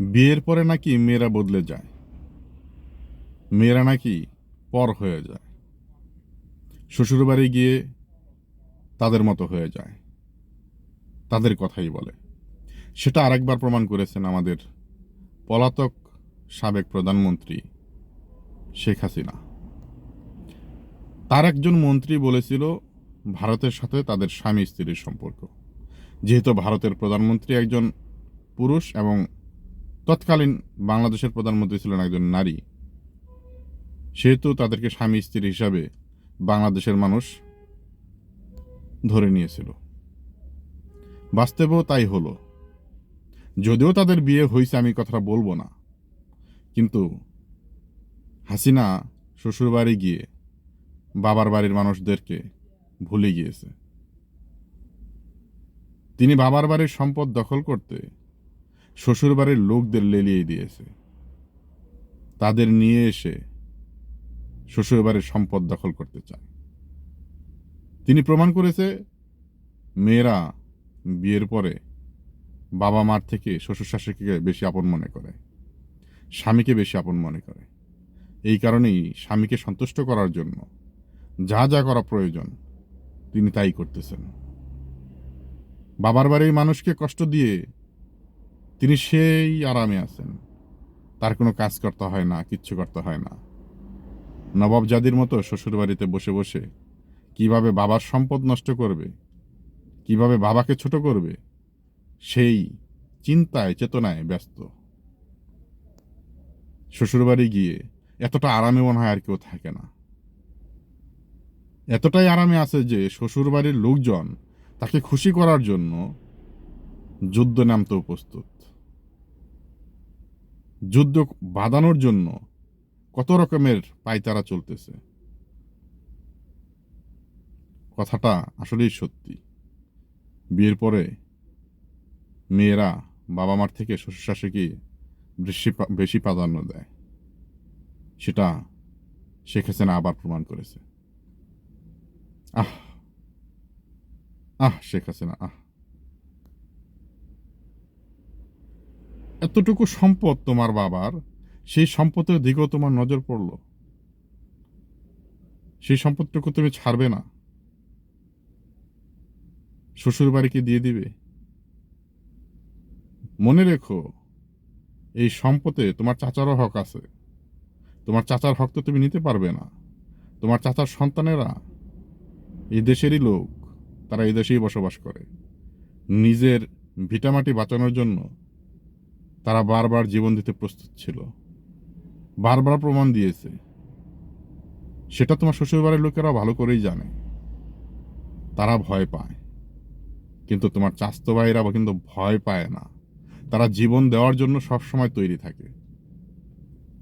বিয়ের পরে নাকি মেয়েরা বদলে যায়। মেয়েরা নাকি পর হয়ে যায়। শ্বশুরবাড়ি গিয়ে তাদের মতো হয়ে যায়। তাদের কথাই বলে। সেটা আরেকবার প্রমাণ করেছেন আমাদের পলাতক সাবেক প্রধানমন্ত্রী শেখ হাসিনা। তার একজন মন্ত্রী বলেছিল, ভারতের সাথে তাদের স্বামী স্ত্রীর সম্পর্ক। যেহেতু ভারতের প্রধানমন্ত্রী একজন পুরুষ এবং তৎকালীন বাংলাদেশের প্রধানমন্ত্রী ছিলেন একজন নারী। সেহেতু তাদেরকে স্বামী স্ত্রী হিসাবে বাংলাদেশের মানুষ ধরে নিয়েছিল। বাস্তবেও তাই হলো। যদিও তাদের বিয়ে হয়েছে আমি কথাটা বলব না। কিন্তু হাসিনা শ্বশুরবাড়ি গিয়ে বাবার বাড়ির মানুষদেরকে ভুলে গিয়েছে। তিনি বাবার বাড়ির সম্পদ দখল করতে শ্বশুরবাড়ির লোকদের লেলিয়ে দিয়েছে। তাদের নিয়ে এসে শ্বশুরবাড়ির সম্পদ দখল করতে চায়। তিনি প্রমাণ করেছে, মেয়েরা বিয়ের পরে বাবা মার থেকে শ্বশুর শাশুড়িকে বেশি আপন মনে করে, স্বামীকে বেশি আপন মনে করে। এই কারণেই স্বামীকে সন্তুষ্ট করার জন্য যা যা করা প্রয়োজন তিনি তাই করতেছেন। বাবার বাড়ির মানুষকে কষ্ট দিয়ে তিনি সেই আরামে আছেন। তার কোনো কাজ করতে হয় না, কিচ্ছু করতে হয় না। নবাব জাদির মতো শ্বশুরবাড়িতে বসে বসে কীভাবে বাবার সম্পদ নষ্ট করবে, কীভাবে বাবাকে ছোট করবে, সেই চিন্তায়, চেতনায় ব্যস্ত। শ্বশুরবাড়ি গিয়ে এতটা আরামে মনে হয় আর কেউ থাকে না। এতটাই আরামে আছে যে শ্বশুরবাড়ির লোকজন তাকে খুশি করার জন্য যুদ্ধ নামতেও প্রস্তুত যুদ্ধ বাঁধানোর জন্য কত রকমের পায়তারা চলতেছে? কথাটা আসলেই সত্যি। বিয়ের পরে মেয়েরা বাবা মার থেকে শ্বশুর শাশুড়িকে বেশি বেশি প্রাধান্য দেয়। সেটা শেখ হাসিনা আবার প্রমাণ করেছে। আহ! আহ, শেখ হাসিনা, আহ! এতটুকু সম্পদ তোমার বাবার, সেই সম্পদের দিকেও তোমার নজর পড়ল। সেই সম্পদটুকু তুমি ছাড়বে না। শ্বশুর বাড়িকে দিয়ে দিবে। মনে রেখো, এই সম্পদে তোমার চাচারও হক আছে। তোমার চাচার হক তো তুমি নিতে পারবে না। তোমার চাচার সন্তানেরা এই দেশেরই লোক, তারা এই দেশেই বসবাস করে। নিজের ভিটামাটি বাঁচানোর জন্য তারা বারবার জীবন দিতে প্রস্তুত ছিল। বারবার প্রমাণ দিয়েছে। সেটা তোমার শ্বশুরবাড়ির লোকেরা ভালো করেই জানে। তারা ভয় পায়। কিন্তু তোমার চাস্তো ভাইরা কিন্তু ভয় পায় না। তারা জীবন দেওয়ার জন্য সবসময় তৈরি থাকে।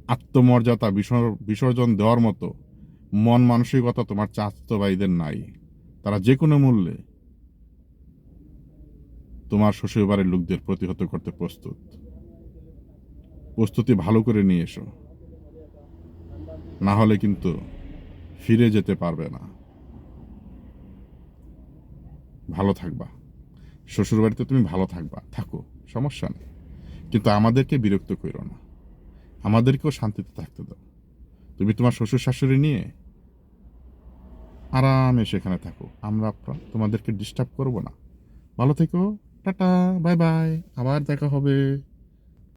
আত্মমর্যাদা, বিসর- বিসর্জন দেওয়ার মতো মন মানসিকতা তোমার চাস্তো ভাইদের নাই। তারা যে কোনো মূল্যে তোমার শ্বশুরবাড়ির লোকদের প্রতিহত করতে প্রস্তুত। প্রস্তুতি ভালো করে নিয়ে এসো। না হলে কিন্তু ফিরে যেতে পারবে না। ভালো থাকবা। শ্বশুরবাড়িতে তুমি ভালো থাকবা। থাকো, সমস্যা নেই। কিন্তু আমাদেরকে বিরক্ত করো না। আমাদেরকেও শান্তিতে থাকতে দাও। তুমি তোমার শ্বশুর শাশুড়ি নিয়ে আরামে সেখানে থাকো। আমরা তোমাদেরকে ডিস্টার্ব করব না। ভালো থেকো। Tata, bye bye. আবার দেখা হবে।